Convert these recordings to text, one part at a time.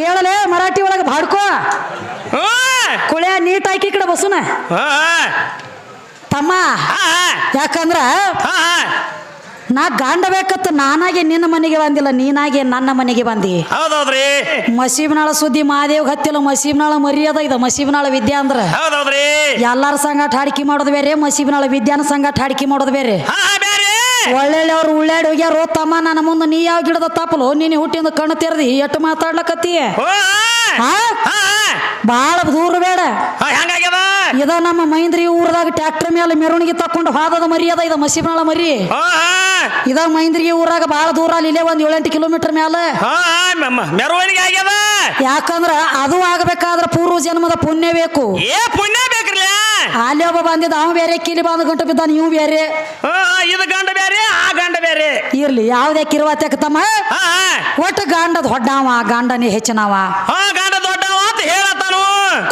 ಕೇಳಲೆ ಮರಾಠಿ ಒಳಗೆ ಬಾಡ್ಕೋ. ಕುಳೆ ಕುಳ್ಯ ನೀಟ್ ಹಾಕಿ ಈ ಕಡೆ ಬಸುನ. ಹಾ ತಮ್ಮ ಯಾಕಂದ್ರ ನಾ ಗಾಂಡ ಬೇಕತ್ತ ನಾನಾಗೆ ನಿನ್ನ ಮನೆಗೆ ಬಂದಿಲ್ಲ ನೀನಾಗೆ ನನ್ನ ಮನೆಗೆ ಬಂದಿ. ಹೌದೌದ್ರಿ. ಮಸೀಬ್ನಾಳ ಸುದ್ದಿ ಮಾದೇವ್ ಹತ್ತಿಲ್ಲ ಮಸೀಬ್ನಾಳ ಮರ್ಯಾದ ಇದ ಮಸೀಬ್ನಾಳ ವಿದ್ಯಾ ಅಂದ್ರ. ಹೌದೌದ್ರಿ. ಎಲ್ಲಾರ ಸಂಗಾಟ ಹಾಡಿಕೆ ಮಾಡೋದು ಬೇರೆ ಮಸೀಬ್ನಾಳ ವಿದ್ಯಾನ ಸಂಗಾಟ ಹಾಡಿಕೆ ಮಾಡೋದು ಬೇರೆ. ಒಳ್ಳೆಳ್ಳೆ ಅವ್ರು ಉಳ್ಳಾಡಿ ಹೋಗ್ಯಾರ ತಮ್ಮ ನನ್ನ ಮುಂದೆ ನೀ ಯಾವ ಗಿಡದ ತಪ್ಪಲು? ನೀನು ಹುಟ್ಟಿಂದ ಕಣ್ಣು ತೆರೆದಿ ಎಟ್ಟು ಮಾತಾಡ್ಲಕತ್ತಿ? ಹೋ ಹಾ ಹಾ ಬಾಳ ದೂರ ಬೇಡ. ಇದ ನಮ್ಮ ಮೈಂದ್ರಿ ಊರದಾಗ ಟ್ರ್ಯಾಕ್ಟರ್ ಮೇಲೆ ಮೆರವಣಿಗೆ ತಕೊಂಡು ಹಾದದ ಅದ ಇದ ಮಸೀಬ್ನಾಳ ಮರಿ. ಇದ ಮೈಂದ್ರಿಗೆ ಊರಾಗ ಬಾಳ ದೂರ ಅಲ್ಲಿ ಇಲ್ಲೇ ಒಂದ್ ಏಳೆಂಟು ಕಿಲೋಮೀಟರ್ ಮೇಲೆ ಮೆರವಣಿಗೆ ಆಗ್ಯದ? ಯಾಕಂದ್ರ ಅದು ಆಗಬೇಕಾದ್ರ ಪೂರ್ವ ಜನ್ಮದ ಪುಣ್ಯ ಬೇಕು. ಏ ಪುಣ್ಯ ಅಲ್ಲಿ ಒಬ್ಬ ಬಂದಿದ್ದ ಅವ ಬೇರೆ ಕಿಲಿ ಬಂದ ಗಂಟು ಬಿದ್ದ ನೀವು ಬೇರೆ. ಹಾ ಇದು ಗಂಡ ಬೇರೆ ಆ ಗಂಡ ಬೇರೆ. ಇರ್ಲಿ ಯಾವ್ದೇ ಕಿರುವತ್ಯಾಕ ತಮ್ಮ. ಒಟ್ಟು ಗಂಡದ ಹೊಡ್ಡಾವ ಗಂಡನೇ ಹೆಚ್ಚಿನವ. ಹಾ ಗಂಡ ದೊಡ್ಡವ ಅಂತ ಹೇಳತ್ತಾನು.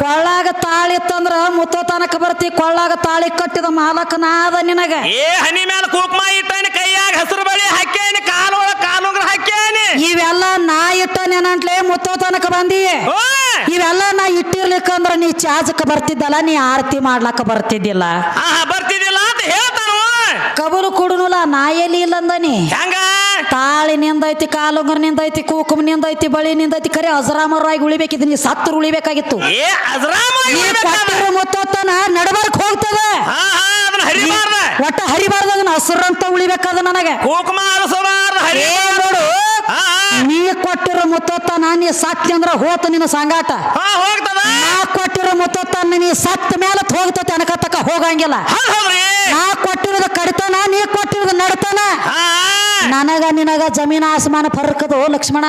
ಕೊಳ್ಳಾಗ ತಾಳಿ ಇತ್ತಂದ್ರ ಮುತ್ತೋ ತನಕ ಬರ್ತಿ ಕೊಳ್ಳಾಗ ತಾಳಿ ಕಟ್ಟಿದ ಮಾಲಕ ನಾದ ನಿನಗ. ಏ ಹನಿ ಮೇಲೆ ಕುಕ್ಮ ಇಟ್ಟೇನಿ ಕೈಯಾಗ ಹಸಿರು ಬಳಿ ಹಾಕ್ಯಾನಿ ಕಾಲೊಳಗ ಕಾಲುಂಗ್ರ ಹಾಕ್ಯಾನಿ ಇವೆಲ್ಲ ನಾ ಇಟ್ಟ ನೆನಂಟ್ಲೆ ಮುತ್ತೋ ತನಕ ಬಂದಿ ಇವೆಲ್ಲ ನಾ ಇಟ್ಟಿರ್ಲಿಕ್ಕಂದ್ರ ನೀ ಚಾಜಕ ಬರ್ತಿದ್ದಲ್ಲ ನೀ ಆರತಿ ಮಾಡ್ಲಕ್ಕ ಬರ್ತಿದ್ದಿಲ್ಲ. ಬರ್ತಿದ್ದಿಲ್ಲ ಅಂತ ಹೇಳ್ತಾರ ಕಬಲು ಕೊಡುನುಲ್ಲ ನಾ ಎಲ್ಲಿ ಇಲ್ಲಂದನಿ ಹೆಂಗ? ತಾಳಿ ನಿಂದೈತಿ ಕಾಲುಂಗರ್ ನಿಂದೈತಿ ಕೂಕುಮ್ ನಿಂದೈತಿ ಬಳಿ ನಿಂದೈತಿ ಕರೆ ಅಜರಾಮರಾಗಿ ಉಳಿಬೇಕಿದ್ ನೀ ಸತ್ತು ಉಳಿಬೇಕಾಗಿತ್ತು. ಮುತ್ತೊತ್ತನ ನಡಬರ್ಕ್ ಹೋಗ್ತದ. ಒಟ್ಟ ಹರಿಬಾರ್ದ ಹಸ್ರಂತ ಉಳಿಬೇಕದ ನನಗೆ. ನೋಡು. ನೀ ಕೊಟ್ಟಿರೋ ಮುತ್ತತ್ತ ನೀ ಸತ್ತಿ ಅಂದ್ರ ಹೋತ ನಿನ್ನ ಸಂಗಾಟ. ಹೋಗ್ತದ. ನಾ ಕೊಟ್ಟಿರೋ ಮುತ್ತತ್ತ ನೀ ಸತ್ತ ಮೇಲೆ ಹೋಗ್ತತಿ ಅನಕತ್ತಕ ಹೋಗಂಗಿಲ್ಲ. ನಾ ಕೊಟ್ಟಿರೋದು ಕಡಿತನ ನೀ ಕೊಟ್ಟಿರೋದು ನಡತನ. ನನಗ ನಿನಗ ಜಮೀನ ಆಸಮಾನ ಫರ್ಕದು ಲಕ್ಷ್ಮಣ.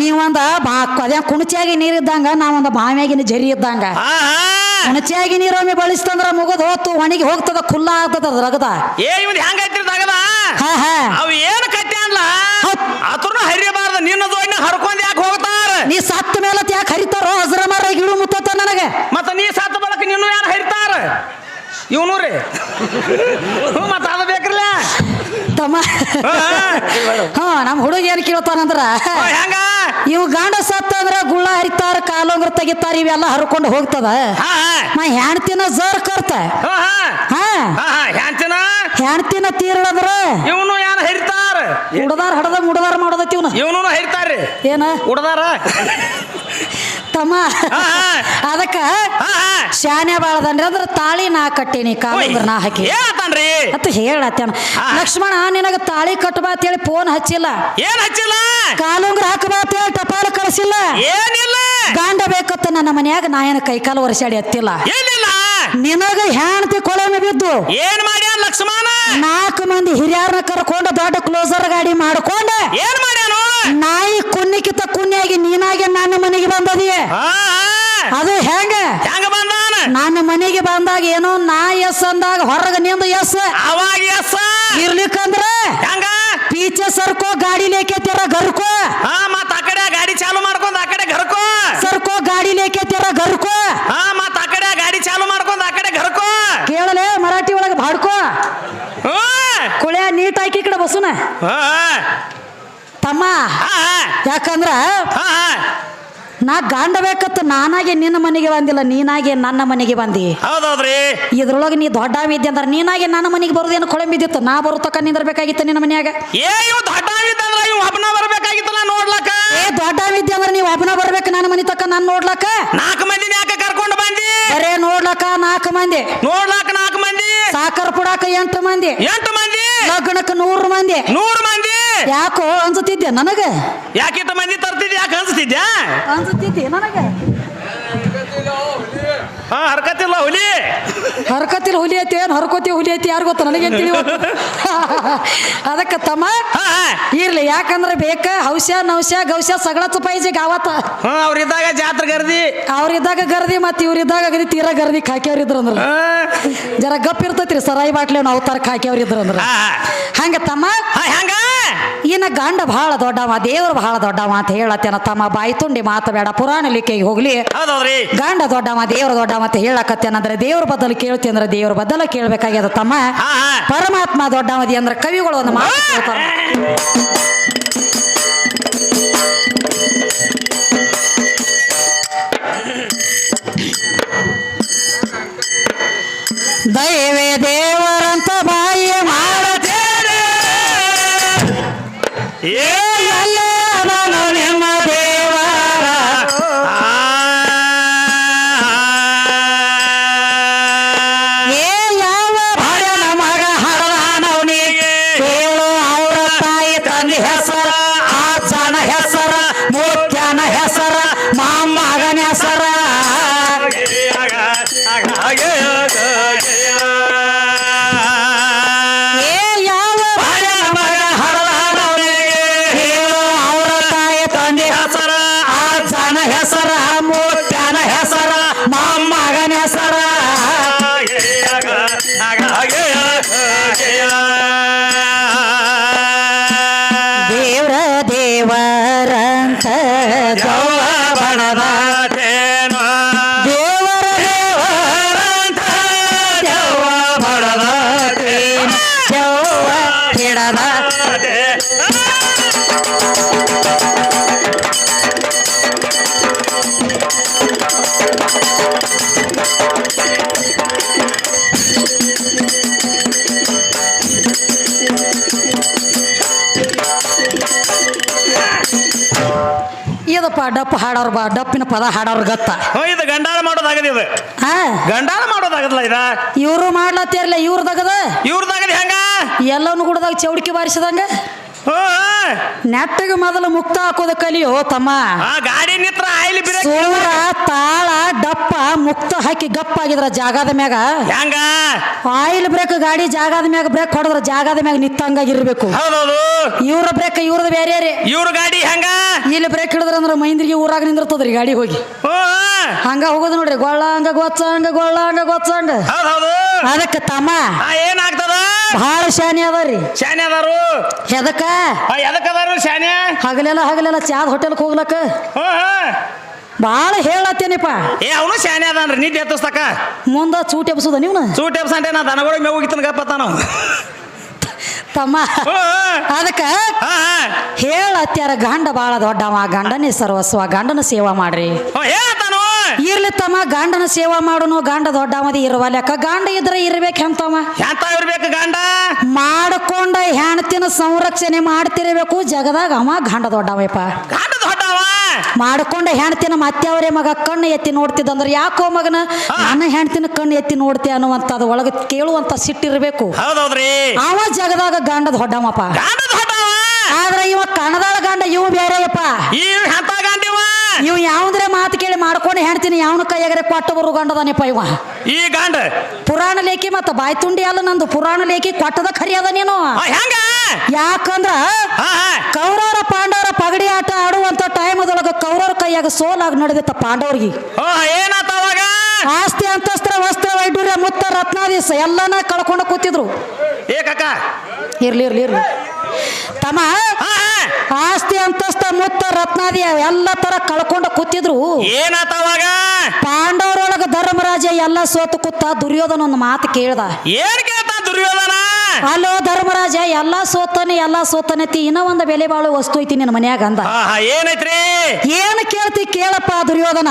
ನೀವೊಂದ ಬಾ ಅದೇ ಕುಣಚಿಯಾಗಿ ನೀರಿದ್ದಂಗ ನಾವೊಂದ ಬಾವಿಯಾಗಿನ ಜರಿ ಇದ್ದಂಗ. ಕುಣಚಿಯಾಗಿ ನೀರೊಮ್ಮೆ ಬಳಸ್ತಂದ್ರ ಮುಗದ್ ಹೋತು ಒಣಗಿ ಹೋಗ್ತದ ಖುಲ್ಲಾ ಆಗ್ತದ ರಗದ ಏ ಇವನ್ ಹೆಂಗೈತ್ರಿ ತಗದ? ಹಾ ಹಾ. ಅವ್ ಏನು ಕಟ್ಟಿ ಅನ್ಲ ಹೌದ್. ಆತುರ್ನ ಹರಿಬಾರ್ದ ನಿನ್ನ ಜೋಡಿನ ಹರ್ಕೊಂಡ್ ಯಾಕೆ ಹೋಗ್ತಾರ ನೀ ಸತ್ತ ಮೇಲೆ ಯಾಕೆ ಹರಿತಾರೋ ಹಸ್ರ ಮರ ಗಿಡ ಮುತ್ತ ನನಗೆ. ಮತ್ತ ನೀ ಸತ್ತ ಬಳಕ ನೀನು ಯಾರು ಹರಿತಾರ? ಇವನು ರೀ. ಮತ್ತ ಅದು ಬೇಕ್ರಲ್ಲ? ತಮ್ಮ. ಹಾ ನಮ್ಮ ಹುಡುಗ ಏನ್ ಕೇಳ್ತಾನಂದ್ರ ಹೆಂಗ? ಇವು ಗಾಂಡ ಸತ್ತ ಅಂದ್ರ ಗುಳ್ಳ ಹರಿತಾರ ಕಾಲೊಂಗ್ರ ತೆಗಿತಾರ ಇವೆಲ್ಲ ಹರ್ಕೊಂಡು ಹೋಗ್ತದ. ನಾ ಹೆಣ್ತಿನ ಜರ್ ಕರ್ತ. ಹಾ ಹೆಣ್ತಿನ ತೀರಳದ್ರ. ಇವನು ಹರಿತಾರ? ಹುಡದಾರ ಹಡದ ಮುಡದಾರ ಮಾಡೋದೈತಿ ಇವ್ನ ಇವನು ಹರಿತಾರ್ರಿ. ಏನ? ಉಡದಾರ? ತಮ್ಮ. ಅದಕ್ಕ ಶಾನೆ ಬಾಳದನ್ರಿ ಅಂದ್ರ ತಾಳಿ ನಾ ಕಟ್ಟೀನಿ ಕಾಲಂದ್ರ ನಾ ಹಾಕಿ. ಹೇಳ್ತಾನ್ರಿ. ಅಂತ ಹೇಳತ್ತೇನ. ಲಕ್ಷ್ಮಣ ನಿನಗ ತಾಳಿ ಕಟ್ಟಬಾ ಅಂತೇಳಿ ಫೋನ್ ಹಚ್ಚಿಲ್ಲ. ಏನ್ ಹಚ್ಚಿಲ್ಲ? ಕಾಲುಂಗ್ರ ಹಾಕಬಾ ಅಂತೇಳಿ ಟಪಾಲು ಕಳಿಸಿಲ್ಲ. ಏನಿಲ್ಲ. ಗಾಂಡ ಬೇಕತ್ತ ನನ್ನ ಮನ್ಯಾಗ ನಾ ಏನ ಕೈಕಾಲು ವರ್ಷಾಡಿ ಹತ್ತಿಲ್ಲ. ಏನಿಲ್ಲ. ನಿನಗ ಹೆಣ್ತಿ ಕೊಳಮೆ ಬಿದ್ದು ಏನ್ ಮಾಡ್ಯಾನ ಲಕ್ಷ್ಮಣ? ನಾಲ್ಕು ಮಂದಿ ಹಿರಿಯರನ್ನ ಕರ್ಕೊಂಡು ದೊಡ್ಡ ಕ್ಲೋಸರ್ ಗಾಡಿ ಮಾಡ್ಕೊಂಡ ಏನ್ ಮಾಡ್ಯಾನು? ನಾಯಿ ಕುನ್ನಿಕಿತ ಕುನ್ನಿಯಾಗಿ ನೀನಾಗೆ ನನ್ನ ಮನೆಗೆ ಬಂದದಿ. ಅದು ಹೆಂಗ? ಹೆಂಗ ಬಂದಾನ? ನನ್ನ ಮನೆಗೆ ಬಂದಾಗ ಏನೋ ನಾ ಎಸ್ ಅಂದಾಗ ಹೊರಗ ನಿಂದು ಎಸ್. ಅವಾಗ ಎಸ್. ಇರ್ಲಿಕ್ಕಂದ್ರ ಹೆಂಗ? ಪೀಚೆ ಸರ್ಕೋ ಗಾಡಿ ಲೇಕೆತ್ತಿರ ಗರ್ಕೋ. ಹಾ ಮತ್ತ ಆ ಕಡೆ ಗಾಡಿ ಚಾಲು ಮಾಡ್ಕೊಂಡ್ ಆ ಕಡೆ ಘರ್ಕೋ ಸರ್ಕೋ ಗಾಡಿ ಲೇಕೆತ್ತಿರ ಗರ್ಕೋ ಹಾ ಮತ್ತ ಆ ಕಡೆ ಗಾಡಿ ಚಾಲು ಮಾಡ್ಕೊಂಡ್ ಆ ಕಡೆ ಘರ್ಕೋ ಕೇಳಲೆ ಮರಾಠಿ ಒಳಗೆ ಬಾಡ್ಕೋ ಹ್ಞೂ. ಕುಳ್ಯ ನೀಟ್ ಹಾಕಿ ಈ ಕಡೆ ಬಸುನ ಹಾ ತಮ್ಮ. ಯಾಕಂದ್ರ. ನಾ ಗಾಂಡ ಬೇಕತ್ತ ನಾನಾಗೆ ನಿನ್ನ ಮನೆಗೆ ಬಂದಿಲ್ಲ ನೀನಾಗೆ ನನ್ನ ಮನೆಗೆ ಬಂದಿ. ಹೌದೌದ್ರಿ. ಇದ್ರೊಳಗೆ ನೀ ದೊಡ್ಡ ಇದ್ದೆ ಅಂದ್ರೆ ನೀನಾಗೆ ನನ್ನ ಮನೆಗೆ ಬರೋದೇನು ಕೊಳಂಬಿದ್ದಿತ್ತು? ನಾ ಬರೋ ತಕ್ಕ ನಿಂದಿರ್ಬೇಕಾಗಿತ್ತು ನಿನ್ನ ಮನ್ಯಾಗ. ಏ ಇವ್ ದೊಡ್ಡ ಇದ್ದಂದ್ರ ಇವ್ ಒಬ್ಬನ ಬರ್ಬೇಕಾಗಿತ್ತಲ್ಲ ನೋಡ್ಲಕ್ಕ? ಏ ದೊಡ್ಡ ಇದ್ದೆ ಅಂದ್ರೆ ನೀವು ಒಬ್ಬನ ಬರ್ಬೇಕು ನನ್ನ ಮನೆ ತಕ್ಕ ನಾನು ನೋಡ್ಲಕ್ಕ? ನಾಲ್ಕು ಮಂದಿ ಯಾಕೆ ಕರ್ಕೊಂಡು ಬಂದಿ? ಬರೇ ನೋಡ್ಲಕ್ಕ ನಾಲ್ಕು ಮಂದಿ. ನೋಡ್ಲಾಕ ನಾಲ್ಕು ಮಂದಿ? ಸಾಕರ್ ಪುಡಾಕ ಎಂಟು ಮಂದಿ. ಎಂಟು ಮಂದಿ? ಲಗ್ನಕ್ಕೆ ನೂರು ಮಂದಿ. ನೂರು ಮಂದಿ? ಯಾಕೋ ಅನ್ಸುತ್ತಿದ್ದೆ ನನಗ? ಯಾಕಿಂತ ಮಂದಿ ತರ್ತಿದ್ಯಾ? ಯಾಕೆ ಅನ್ಸ್ತಿದ್ಯಾ ಅನ್ಸುತ್ತಿದ್ದೆ ನನಗ? ಹಾ ಹರ್ಕತಿಲ್ಲ ಹುಲಿ. ಹರ್ಕತಿಲ್ ಹುಲಿ ಐತಿ ಏನು ಹರ್ಕೋತಿ ಹುಲಿ ಐತಿ ಯಾರು ಗೊತ್ತ ನನಗೆ ತಿಳಿವ ಅದಕ್ಕೆ ತಮ್ಮ ಹಾ. ಇರ್ಲಿ ಯಾಕಂದ್ರೆ ಬೇಕ ಹೌಶ ನೌಶ ಗೌಶ ಸಗಳ ಪೈಜೆ ಗಾವತ್ತ. ಹಾ ಅವ್ರಿದ್ದಾಗ ಜಾತ್ರೆ ಗರ್ದಿ. ಅವ್ರಿದ್ದಾಗ ಗರ್ದಿ ಮತ್ತೆ ಇವ್ರಿದ್ದಾಗ ಅಗದಿ ತೀರಾ ಗರ್ದಿ ಹಾಕ್ಯವ್ರ ಇದ್ರ ಅಂದ್ರ. ಹಾ. ಜರ ಗಪ್ ಇರ್ತೈತ್ರಿ ಸರಾಯಿ ಬಾಟ್ಲಿ ನಾವು ತರಕ್ ಹಾಕ್ಯವ್ರ ಇದ್ರ ಅಂದ್ರ. ಹಾ. ಹಂಗ ತಮ್ಮ ಹಾ, ಹೆಂಗ? ಇನ್ನ ಗಂಡ ಬಹಳ ದೊಡ್ಡವ ದೇವ್ರು ಬಹಳ ದೊಡ್ಡವ ಅಂತ ಹೇಳತ್ತೇನ ತಮ್ಮ ಬಾಯಿ ತುಂಡಿ ಮಾತು ಬೇಡ ಪುರಾಣ ಲಿಕೆಗೆ ಹೋಗ್ಲಿ. ಹೌದೌದ್ರಿ. ಗಂಡ ದೊಡ್ಡವ ದೇವ್ರ ದೊಡ್ಡವ. ಮತ್ತೆ ಹೇಳಕತ್ತೇನಂದ್ರೆ ದೇವ್ರ ಬದಲ ಕೇಳ್ತಿ ಅಂದ್ರೆ ದೇವ್ರ ಬದಲ ಕೇಳ್ಬೇಕಾಗ್ಯದ ತಮ್ಮ ಪರಮಾತ್ಮ ದೊಡ್ಡವದಿ ಅಂದ್ರೆ ಕವಿಗಳು ಒಂದು ಮಾತು ಕೇಳ್ತಾರೆ ದೇವ. ಇದಪ್ಪ ಡಪ್ ಹಾಡೋರ್ ಬಾ ಡಪ್ಪಿನ ಪದ ಹಾಡೋರ್ ಗತ್ತ. ಹ್ಞೂ ಇದು ಗಂಡಾಳ ಮಾಡೋದಾಗದ ಇದು. ಆ? ಗಂಡಾಳ ಮಾಡೋದಾಗದಲ್ಲ ಇದ? ಇವರು ಮಾಡ್ಲತ್ತಿರ್ಲ ಇವ್ರದಾಗದ? ಇವ್ರದಾಗದ ಹೆಂಗ? ಎಲ್ಲವನ್ನೂ ಗುಡದಾಗ ಚೌಡಿಕೆ ಬಾರಿಸಿದಂಗ? ನೆಟ್ಟಗೆ ಮೊದಲು ಮುಕ್ತ ಹಾಕೋದ ಕಲಿಯೋ ತಮ್ಮ. ಆ ಗಾಡಿ ನಿತ್ರ ಆಯಿಲ್ ಬ್ರೇಕ್ ಸೂರ ತಾಳ ಡಪ್ಪ ಮುಕ್ತ ಹಾಕಿ ಗಪ್ಪ ಆಗಿದ್ರ ಜಾಗದ ಮ್ಯಾಗ. ಹೆಂಗ? ಆಯಿಲ್ ಬ್ರೇಕ್ ಗಾಡಿ ಜಾಗದ ಮ್ಯಾಗ ಬ್ರೇಕ್ ಹೊಡೆದ್ರ ಜಾಗದ ಮ್ಯಾಗ ನಿತ್ತಂಗಾಗಿರ್ಬೇಕು ಹೌದೌದು. ಇವ್ರ ಬ್ರೇಕ್ ಇವ್ರದ ಬೇರೆ ರೀ ಇವ್ರ ಗಾಡಿ ಹೆಂಗ? ಇಲ್ಲಿ ಬ್ರೇಕ್ ಹಿಡಿದ್ರ ಅಂದ್ರೆ ಮೈಂದ್ರಿಗೆ ಊರಾಗ ನಿಂದಿರ್ತದ್ರಿ ಗಾಡಿ ಹೋಗಿ. ಹಂಗ ಹೋಗೋದು ನೋಡ್ರಿ. ಗೊಳ್ಳ ಹಂಗ ಗೊಚ್ಚ ಹಂಗ ಗೊಳ್ಳ ಹಂಗ ಗೊಚ್ಚ ಹಂಗ. ಹೌದು ಹೌದು. ಅದಕ್ಕೆ ತಮ್ಮ. ಆ ಏನಾಗ್ತದ ಬಹಳ ಶಾನಿ ಅದಾರಿ. ಶಾನೆ ಅದಾರು? ಎದಕ್ಕ? ಆ ಎದಕ್ ಅದಾರು ಶಾನೆ ಹಗಲೆಲ್ಲ ಹಗಲೆಲ್ಲ ಚಾದ್ ಹೋಟೆಲ್ಗೆ ಹೋಗ್ಲಕ್ಕ. ಹ್ಞೂ ಭಾಳ ಹೇಳತ್ತೇನಿಪ್ಪ. ಏ ಅವನು ಶಾನೆ ಅದಾನ್ರಿ. ನಿದ್ದೆ ಎತ್ತಸ್ತಕ ಮುಂದ ಚೂಟಿ ಎಬ್ಸುದ ನೀವ್ನ ಸೂಟ್ ಎಬ್ಸಂಟೆ ನಾ ದನಗಳು ಮೇವು ಹೋಗಿತ್ತನ ಗಪ್ಪ ತಾನು ತಮ್ಮ ಅದಕ್ಕ ಹೇಳತ್ಯಾರ ಗಂಡ ಬಾಳ ದೊಡ್ಡವ ಗಂಡನೇ ಸರ್ವಸ್ವ ಗಂಡನ ಸೇವಾ ಮಾಡ್ರಿ. ಹ್ಞೂ ಹೇಳ್ತಾನು ಇರ್ಲಿ ತಮ್ಮ ಗಂಡನ ಸೇವಾ ಮಾಡುನು ಗಂಡ ದೊಡ್ಡವದಿ ಲೆಕ್ಕ. ಗಂಡ ಇದ್ರೆ ಇರ್ಬೇಕು ಹೆಂತವ ಎಂತ ಇರ್ಬೇಕು ಗಾಂಡ? ಮಾಡಿಕೊಂಡ ಹೆಣ್ತಿನ ಸಂರಕ್ಷಣೆ ಮಾಡ್ತಿರ್ಬೇಕು. ಜಗದಾಗ ಅವ ಗಂಡ ದೊಡ್ಡವಪ್ಪ. ಗಂಡ ದೊಡ್ಡವ? ಮಾಡ್ಕೊಂಡ ಹೆಣ್ತಿನ ಮತ್ತೆಯವರೇ ಮಗ ಕಣ್ಣು ಎತ್ತಿ ನೋಡ್ತಿದ್ದಂದ್ರೆ ಯಾಕೋ ಮಗನ? ನನ್ನ ಹೆಣ್ತಿನ ಕಣ್ಣು ಎತ್ತಿ ನೋಡ್ತಿ ಅನ್ನುವಂಥದ್ದು ಒಳಗೆ ಕೇಳುವಂತ ಸಿಟ್ಟಿರ್ಬೇಕು. ಹೌದೌದ್ರಿ. ಅವ ಜಗದಾಗ ಗಂಡ ದೊಡ್ಡವಪ್ಪ. ಗಂಡ ದೊಡ್ಡವ? ಆದ್ರೆ ಇವ ಕಣದಾಳ ಗಂಡ ಇವ ಬೇರೆಯಪ್ಪ. ಇವ್ ಯಾವ್ದ್ರ ಮಾತು ಕೇಳಿ ಮಾಡ್ಕೊಂಡು ಹೇಳ್ತೀನಿ ಯಾವನ ಕೈಯಾಗರೆ ಕೊಟ್ಟು ಬರು ಗಂಡದಾನೆಪ್ಪ ಇವ? ಈ ಗಂಡ. ಪುರಾಣ ಲೇಖಿ ಮತ್ತ ಬಾಯ್ ತುಂಡಿ ಅಲ್ಲ ನಂದು ಪುರಾಣ ಲೇಖಿ ಕೊಟ್ಟದ ಖರಿ ಅದ ನೀನು. ಆ, ಹೆಂಗ? ಯಾಕಂದ್ರ ಹಾ ಹಾ. ಕೌರವರ ಪಾಂಡವರ ಪಗಡಿ ಆಟ ಆಡುವಂತ ಟೈಮ್ ಅದೊಳಗ ಕೌರವರ ಕೈಯಾಗ ಸೋಲಾಗಿ ನಡೆದಿತ್ತ ಪಾಂಡವರಿಗೆ. ಓ ಏನಾತ ಅವಾಗ? ಆಸ್ತಿ ಅಂತಸ್ತ್ರ ವಸ್ತ್ರ ವೈಡೂರ್ಯ ಮುತ್ತ ರತ್ನಾದೀಸ ಎಲ್ಲಾನ ಕಳ್ಕೊಂಡು ಕೂತಿದ್ರು. ಏ ಕಕ್ಕ ಇರ್ಲಿ ಇರ್ಲಿ ಇರ್ಲಿ. ತಮ್ಮ ಹಾ. ಆಸ್ತಿ ಅಂತಸ್ತ ಮುತ್ತ ರತ್ನಾದಿ ಎಲ್ಲ ತರ ಕಳ್ಕೊಂಡು ಕೂತಿದ್ರು. ಏನಾತ ಅವಾಗ? ಪಾಂಡವರೊಳಗ ಧರ್ಮರಾಜ ಎಲ್ಲ ಸೋತು ಕೂತ ದುರ್ಯೋಧನ ಒಂದು ಮಾತು ಕೇಳ್ದ. ಏನ್ ಕೇಳ್ತ ದುರ್ಯೋಧನ? ಅಲ್ಲೋ ಧರ್ಮರಾಜ ಎಲ್ಲ ಸೋತನೆ ಎಲ್ಲ ಸೋತನತಿ ಇನ್ನ ಒಂದು ಬೆಲೆ ಬಾಳು ವಸ್ತು ಐತಿ ನಿನ್ನ ಮನ್ಯಾಗ ಅಂದ. ಏನೈತ್ರಿ? ಏನು ಕೇಳ್ತಿ ಕೇಳಪ್ಪ ದುರ್ಯೋಧನ?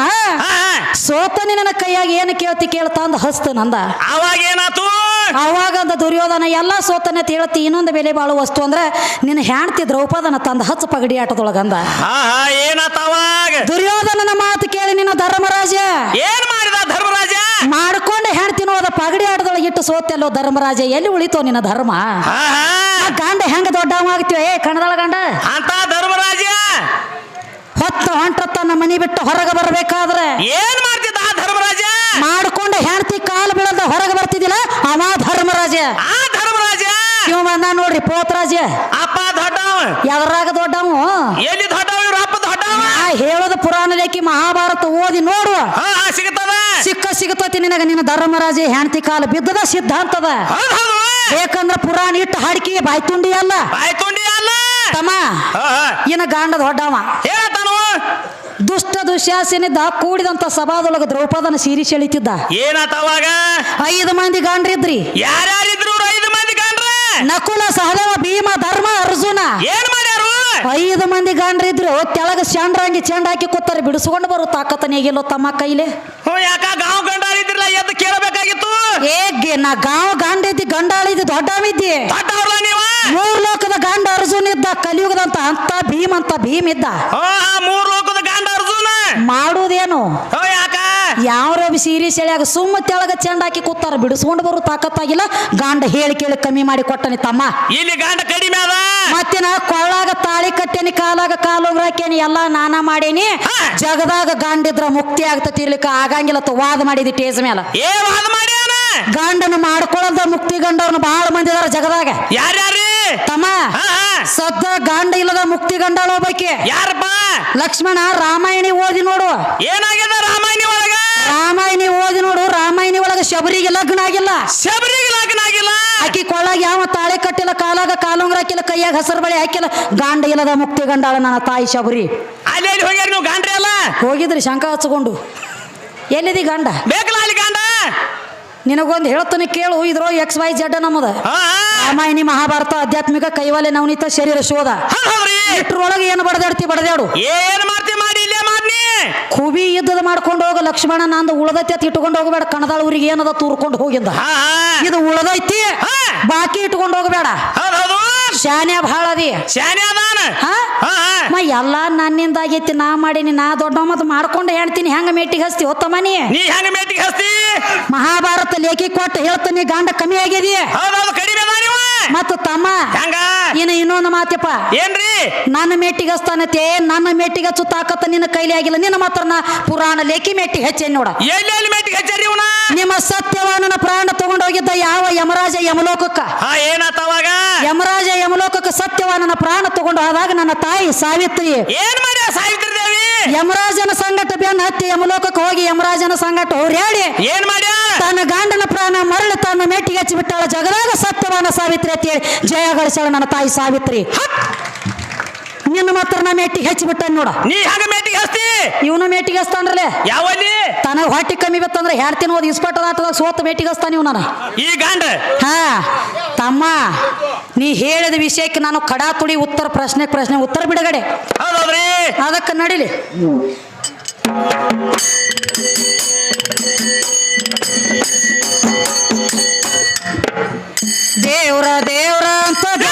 ಸೋತನೆ ನನ್ನ ಕೈಯಾಗ ಏನು ಕೇಳ್ತಿ ಕೇಳ್ತಾ ಅಂದ ಹಸ್ತ ನಂದ. ಅವಾಗ ಏನಾತು? ಅವಾಗ ಅಂದ ದುರ್ಯೋಧನ ಎಲ್ಲ ಸೋತನೆ ತೇಳತಿ ಇನ್ನೊಂದು ಬೆಲೆ ಬಾಳು ವಸ್ತು ಅಂದ್ರೆ ನಿನ್ನ ಹೆಣ್ತಿ ದ್ರೌಪದನ ತಂದ ಹಚ್ಚ ಪಗಡಿ ಆಟದೊಳಗಂದ ದುರ್ಯೋಧನನ ಮಾತು ಕೇಳಿ ನಿನ್ನ ಧರ್ಮರಾಜ. ಏನ್ ಮಾಡಿದ ಧರ್ಮರಾಜ? ಮಾಡ್ಕೊಂಡು ಹೆಣ್ತಿನೋ ಅದ ಪಗಡಿ ಆಟದೊಳಗೆ ಇಟ್ಟು ಸೋತೆಲ್ಲೋ ಧರ್ಮರಾಜ ಎಲ್ಲಿ ಉಳಿತೋ ನಿನ್ನ ಧರ್ಮ? ಗಂಡ ಹೆಂಗ ದೊಡ್ಡವ ಆಗ್ತೀವ ಏ ಕಣದಳ ಗಂಡ? ಅಂತ ಧರ್ಮರಾಜ. ಹೊತ್ತ ಹೊಂಟ ತನ್ನ ಮನಿ ಬಿಟ್ಟು ಹೊರಗೆ ಬರ್ಬೇಕಾದ್ರೆ ಏನ್ ಮಾಡ್ತಿದ್ದ ಆ ಧರ್ಮರಾಜ ಮಾಡ್ಕೊಂಡು ಹೆಣ್ತಿ ಕಾಲು ಬೀಳದ ಹೊರಗೆ ಬರ್ತಿದ್ದಿಲ್ಲ ಅವ ಧರ್ಮರಾಜ ಆ ಧರ್ಮರಾಜ! ಇವ ಬಂದ ನೋಡ್ರಿ ಪೋತರಾಜ. ಅಪ್ಪ ದೊಡ್ಡವ. ಎದರಾಗ ದೊಡ್ಡವ? ಎಲ್ಲಿ ದೊಡ್ಡವ ಇವ್ರ ಅಪ್ಪ ದೊಡ್ಡವ? ಆ ಹೇಳೋದ ಪುರಾಣ ಲೇಖಿ ಮಹಾಭಾರತ ಓದಿ ನೋಡು. ಹಾ ಹಾ ಸಿಗ್ತದ? ಸಿಕ್ಕ ಸಿಗತತಿ ನಿನಗ ನಿನ್ನ ಧರ್ಮರಾಜ ಹೆಂಡತಿ ಕಾಲ ಬಿದ್ದದ ಸಿದ್ಧಾಂತದ. ಹೌದ್ ಹೌದು. ಬೇಕಂದ್ರ ಪುರಾಣ ಇಟ್ಟು ಹಾಡ್ಕಿ ಬಾಯ್ತುಂಡಿ ಅಲ್ಲ. ಬಾಯ್ ತುಂಡಿ ಅಲ್ಲ. ತಮ್ಮ ಹಾ ಹಾ. ಇನ್ನ ಗಾಂಡ ದೊಡ್ಡವ. ಹೇಳ್ತಾನು ದುಷ್ಟ ದುಶ್ಯಾಸನಿದ್ದ ಕೂಡಿದಂತ ಸಭಾದೊಳಗ ದ್ರೌಪದನ ಸೀರಿ ಸೆಳಿತಿದ್ದ. ಏನಾತ ಅವಾಗ? ಐದು ಮಂದಿ ಗಾಂಡ್ರಿದ್ರಿ. ಯಾರ್ಯಾರಿದ್ರು ಐದು ಮಂದಿ ಗಂಡ್ರ? ನಕುಲ ಸಹದೇವ ಭೀಮ ಧರ್ಮ ಅರ್ಜುನ. ಏನ್ ಮಾಡ್ಯಾರು? ಐದು ಮಂದಿ ಗಾಂಡ್ರಿದ್ರು. ಕೆಳಗ ಚಾಂಡ್ರಾಂಗಿ ಚೆಂಡ ಹಾಕಿ ಕೂತಾರೆ ಬಿಡಿಸ್ಕೊಂಡು ಬರು ತಾಕತ್ತ ನೀಗಿಲ್ಲೋ ತಮ್ಮ ಕೈಲೆ. ಹ್ಞೂ ಯಾಕ ಗಾಂವ್ ಗಂಡಾರಿದ್ರಲ್ಲ ಎದ್ದು ಕೇಳಬೇಕಾಗಿತ್ತು. ಹೇಗೆ ನಾ ಗಾಂವ್ ಗಾಂಡಿದ್ದಿ ಗಂಡಾಳಿದ್ದಿ ದೊಡ್ಡವಿದ್ದಿ ಇದ್ದಿ ನೀವ? ಮೂರ್ ಲೋಕದ ಗಂಡ ಅರ್ಜುನ್ ಇದ್ದ ಕಲಿಯುಗದಂತ ಅಂತ ಭೀಮ್ ಅಂತ ಭೀಮ್ ಇದ್ದ. ಹೋ ಹಾ ಮೂರ್ ಲೋಕದ ಮಾಡುವುದೇನು ಹೋ ಯಾಕ? ಯಾವ ಸೀರಿ ಸೆಳ್ಯಾಗ ಸುಮ್ಮ ತೆಳಗ ಚೆಂಡ ಹಾಕಿ ಕೂತಾರ ಬಿಡಿಸ್ಕೊಂಡು ಬರೋ ತಾಕತ್ತಾಗಿಲ್ಲ ಗಾಂಡ ಹೇಳಿ ಕೇಳಿ ಕಮ್ಮಿ ಮಾಡಿ ಕೊಟ್ಟನಿ ತಮ್ಮ. ಇಲ್ಲಿ ಗಾಂಡ ಕಡಿಮೆ ಅದ. ನಾ ಕೊಳ್ಳಾಗ ತಾಳಿ ಕಟ್ಟೇನಿ ಕಾಲಾಗ ಕಾಲು ಹಾಕೇನಿ ಎಲ್ಲಾ ನಾನಾ ಮಾಡೇನಿ. ಜಗದಾಗ ಗಂಡಿದ್ರ ಮುಕ್ತಿ ಆಗ್ತತಿ ಇರ್ಲಿಕ್ಕ ಆಗಂಗಿಲ್ಲ ತ ವಾದ ಮಾಡಿದಿ ಟೇಜ್ ಮೇಲೆ ಏ ವಾದ ಮಾಡ್ಯಾನ? ಗಂಡನ ಮಾಡ್ಕೊಳ್ಳದ ಮುಕ್ತಿ ಗಂಡವ್ರನ್ನ ಬಹಳ ಮಂದಿ ಇದಾರ ಜಗದಾಗ. ಯಾರ್ಯಾರಿ ತಮ್ಮ ಸದ್ದ ಗಂಡ ಇಲ್ಲದ ಮುಕ್ತಿ ಗಂಡಳ ಒಬ್ಬಾಕಿ. ಯಾರಪ್ಪ? ಲಕ್ಷ್ಮಣ ರಾಮಾಯಣಿ ಓದಿ ನೋಡು. ಏನಾಗ್ಯದ ರಾಮಾಯಣಿ ಒಳಗ? ರಾಮಾಯಣಿ ಓದಿ ನೋಡು ರಾಮಾಯಣಿ ಒಳಗ ಶಬರಿಗೆ ಲಗ್ನ ಆಗಿಲ್ಲ. ಶಬರಿಗೆ ಲಗ್ನ ಆಗಿಲ್ಲ? ಆಕಿ ಕೊಳ್ಳಾಗ ಯಾವ ತಾಳೆ ಕಟ್ಟಿಲ್ಲ ಕಾಲಾಗ ಕಾಲುಂಗ್ರ ಹಾಕಿಲ್ಲ ಕೈಯಾಗ ಹಸರು ಬಳಿ ಹಾಕಿಲ್ಲ. ಗಾಂಡ ಇಲ್ಲದ ಮುಕ್ತಿ ಗಂಡಾಳ ನನ್ನ ತಾಯಿ ಶಬರಿ. ಅಲ್ಲಿ ಎಲ್ಲಿ ಹೋಗ್ಯಾರ ನೀವು ಗಾಂಡ್ರಿ ಅಲ್ಲ? ಹೋಗಿದ್ರಿ ಶಂಕ ಹಚ್ಕೊಂಡು. ಎಲ್ಲಿದಿ ಗಂಡ? ಬೇಕಲ್ಲ ಅಲ್ಲಿ ಗಂಡ? ನಿನಗೊಂದು ಹೇಳ್ತಾನೆ ಕೇಳು ಇದ್ರೋ ಎಕ್ಸ್ ವೈ ಜಡ್ ನಮ್ಮದ. ರಾಮಾಯಣಿ ಮಹಾಭಾರತ ಆಧ್ಯಾತ್ಮಿಕ ಕೈವಾಲೆ ನವನೀತ ಶರೀರ ಶೋಧ. ಇಟ್ರೊಳಗೆ ಏನು ಬಡದಾಡ್ತಿ ಬಡದಾಡು? ಏನ್ ಮಾಡ್ತಿ ಮಾಡಿ ಇಲ್ಲೇ ಮಾಡ್ನಿ ಕುಬಿ ಯುದ್ಧದ ಮಾಡ್ಕೊಂಡು ಹೋಗ ಲಕ್ಷ್ಮಣ ನಂದು ಉಳದೈತಿ ಅತ್ ಇಟ್ಕೊಂಡು ಹೋಗಬೇಡ. ಕಣದಾಳ ಊರಿಗೆ ಏನದ ತೂರ್ಕೊಂಡು ಹೋಗಿಂದ. ಇದು ಉಳದೈತಿ. ಬಾಕಿ ಇಟ್ಕೊಂಡು ಹೋಗಬೇಡ. ಶಾನ್ಯ ಭಾಳ ಅದಿ. ಮ ಎಲ್ಲ ನನ್ನಿಂದ ಆಗೈತಿ ನಾ ಮಾಡೀನಿ ನಾ ದೊಡ್ಡ ಮತ್ತು ಮಾಡ್ಕೊಂಡು ಹೇಳ್ತೀನಿ ಹೆಂಗ ಮೇಟಿಗೆ ಹಸ್ತಿ ಹೊತ್ತ ನೀ ನೀ ಹೆಂಗ ಮೇಟಿಗೆ ಹಸ್ತಿ? ಮಹಾಭಾರತ ಲೇಖಿ ಕೊಟ್ಟು ಹೇಳ್ತೀನಿ ಗಂಡ ಕಮ್ಮಿ ಆಗಿದೆ. ಕಡಿಮೆ ಮತ್ತು ತಮ್ಮ. ಹಂಗ. ಇನ್ನು ಇನ್ನೊಂದು ಮಾತಪ್ಪ. ಏನ್ರಿ? ನನ್ನ ಮೇಟಿಗೆ ಹಸ್ತಾನತೆ ನನ್ನ ಹಚ್ಚು ತಾಕತ್ತ ನಿನ್ನ ಕೈಲಿ ಆಗಿಲ್ಲ. ನಿನ್ನ ಮಾತ್ರ ನಾ ಪುರಾಣ ಲೇಖಿ ಮೆಟ್ಟಿ ಹಚ್ಚೇನ್ ನೋಡ. ಎಲ್ಲಿ ಎಲ್ಲಿ ಮೆಟ್ಟಿಗೆ ಹಚ್ಚಾರಿ ಇವನ? ನಿಮ್ಮ ಸತ್ಯವಾನನ ಪ್ರಾಣ ತಗೊಂಡೋಗಿದ್ದ ಯಾವ ಯಮರಾಜ ಯಮಲೋಕಕ್ಕ? ಹಾ ಏನಾತ ಅವಾಗ? ಯಮರಾಜ ಯಮಲೋಕಕ್ಕ ಸತ್ಯವಾನನ ಪ್ರಾಣ ತಗೊಂಡು ಹೋದಾಗ ನನ್ನ ತಾಯಿ ಸಾವಿತ್ರಿ. ಏನ್ ಮಾಡಿ ಸಾವಿತ್ರಿ ದೇವಿ? ಯಮರಾಜನ ಸಂಗಟ ಬೆನ್ನ ಹತ್ತಿ ಯಮಲೋಕಕ್ಕೆ ಹೋಗಿ ಯಮರಾಜನ ಸಂಗಟ ಹೇಳಿ. ಏನ್ ಮಾಡ್ಯ? ತನ್ನ ಗಂಡನ ಪ್ರಾಣ ಮರಳು ತನ್ನ ಮೆಟ್ಟಿಗೆ ಹಚ್ಚಿ ಬಿಟ್ಟಾಳ ಜಗದಾಗ ಸತ್ಯವಾನ ಸಾವಿತ್ರಿ ಅಂತ ಹೇಳಿ ಜಯ ಗಳಿಸಾಳ ನನ್ನ ತಾಯಿ ಸಾವಿತ್ರಿ. ನಿನ್ನ ಮಾತ್ರ ನಾ ಮೆಟ್ಟಿಗೆ ಹಚ್ಚಿ ಬಿಟ್ಟ ನೋಡ. ನೀ ಹೆಂಗ ಮೇಟಿಗೆ ಹಸ್ತಿ ಇವನು ಮೇಟಿಗೆ ಹಸ್ತಾನ್ರಲೆ ಯಾವಲ್ಲಿ ತನಗ ಹೊಟ್ಟಿ ಕಮ್ಮಿ ಬತ್ತಂದ್ರೆ ಹೇಳ್ತೀನಿ ಓದ್ ಇಸ್ಪಟ್ಟದ ಆಟದಾಗ ಸೋತ ಮೇಟಿಗೆ ಹಸ್ತಾನ ಇವ್ ನಾನು. ಈ ಗಂಡ ಹಾ ತಮ್ಮ ನೀ ಹೇಳಿದ ವಿಷಯಕ್ಕೆ ನಾನು ಕಡಾ ತುಡಿ ಉತ್ತರ ಪ್ರಶ್ನೆ ಪ್ರಶ್ನೆ ಉತ್ತರ ಬಿಡುಗಡೆ. ಹೌದ್ ಅದಕ್ಕೆ ನಡಿಲಿ. ದೇವ್ರ ದೇವ್ರ ಅಂತ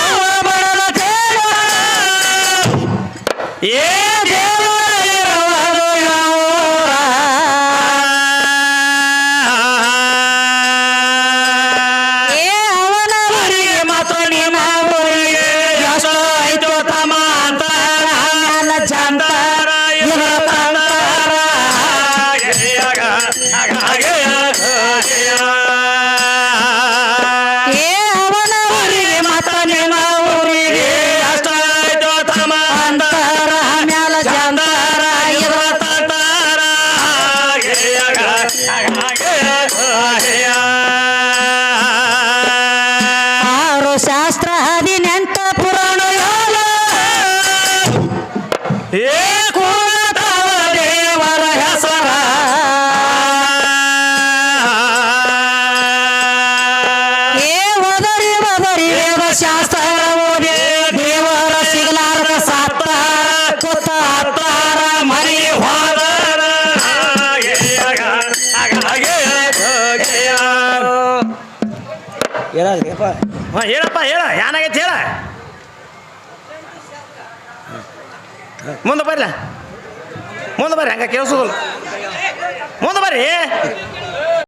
ಹೇಳಪ್ಪ ಹೇಳ. ಏನಾಗೈತೆ ಹೇಳ. ಮುಂದೆ ಬರ್ಲ? ಮುಂದೆ ಬರ್ರಿ ಹಂಗ ಕೇಳಿಸೋದಿಲ್ಲ. ಮುಂದೆ ಬರ್ರಿ.